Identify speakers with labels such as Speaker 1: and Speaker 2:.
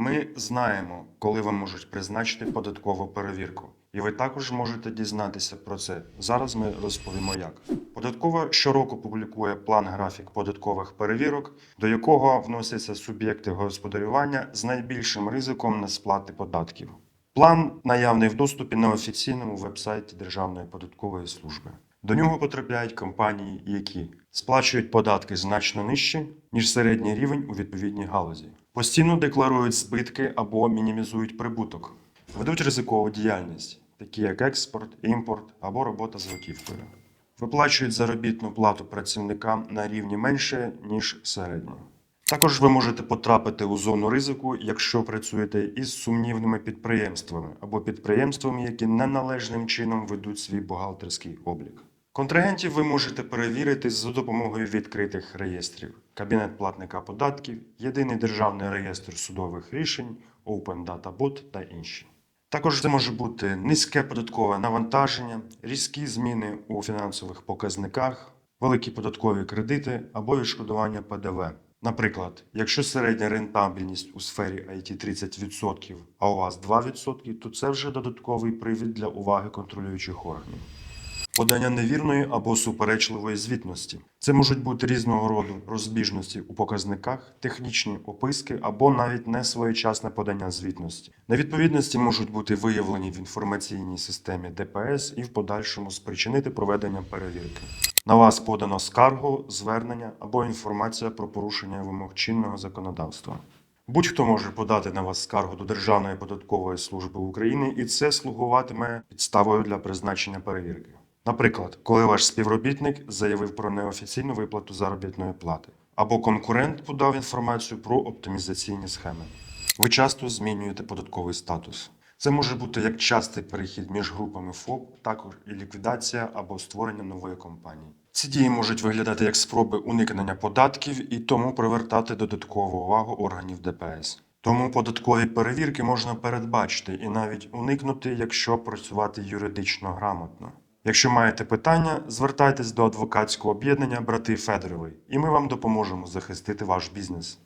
Speaker 1: Ми знаємо, коли вам можуть призначити податкову перевірку. І ви також можете дізнатися про це. Зараз ми розповімо як. Податкова щороку публікує план графік податкових перевірок, до якого вносяться суб'єкти господарювання з найбільшим ризиком несплати податків. План наявний в доступі на офіційному вебсайті Державної податкової служби. До нього потрапляють компанії, які сплачують податки значно нижче, ніж середній рівень у відповідній галузі, постійно декларують збитки або мінімізують прибуток, ведуть ризикову діяльність, такі як експорт, імпорт або робота з готівкою, виплачують заробітну плату працівникам на рівні менше, ніж середньо. Також ви можете потрапити у зону ризику, якщо працюєте із сумнівними підприємствами або підприємствами, які неналежним чином ведуть свій бухгалтерський облік. Контрагентів ви можете перевірити за допомогою відкритих реєстрів: Кабінет платника податків, Єдиний державний реєстр судових рішень, Open Data Bot та інші. Також це може бути низьке податкове навантаження, різкі зміни у фінансових показниках, великі податкові кредити або відшкодування ПДВ. Наприклад, якщо середня рентабельність у сфері IT 30%, а у вас 2%, то це вже додатковий привід для уваги контролюючих органів. Подання невірної або суперечливої звітності. Це можуть бути різного роду розбіжності у показниках, технічні описки або навіть несвоєчасне подання звітності. Невідповідності можуть бути виявлені в інформаційній системі ДПС і в подальшому спричинити проведення перевірки. На вас подано скаргу, звернення або інформація про порушення вимог чинного законодавства. Будь-хто може подати на вас скаргу до Державної податкової служби України, і це слугуватиме підставою для призначення перевірки. Наприклад, коли ваш співробітник заявив про неофіційну виплату заробітної плати, або конкурент подав інформацію про оптимізаційні схеми. Ви часто змінюєте податковий статус. Це може бути як частий перехід між групами ФОП, також і ліквідація або створення нової компанії. Ці дії можуть виглядати як спроби уникнення податків і тому привертати додаткову увагу органів ДПС. Тому податкові перевірки можна передбачити і навіть уникнути, якщо працювати юридично грамотно. Якщо маєте питання, звертайтесь до адвокатського об'єднання Брати Федорової, і ми вам допоможемо захистити ваш бізнес.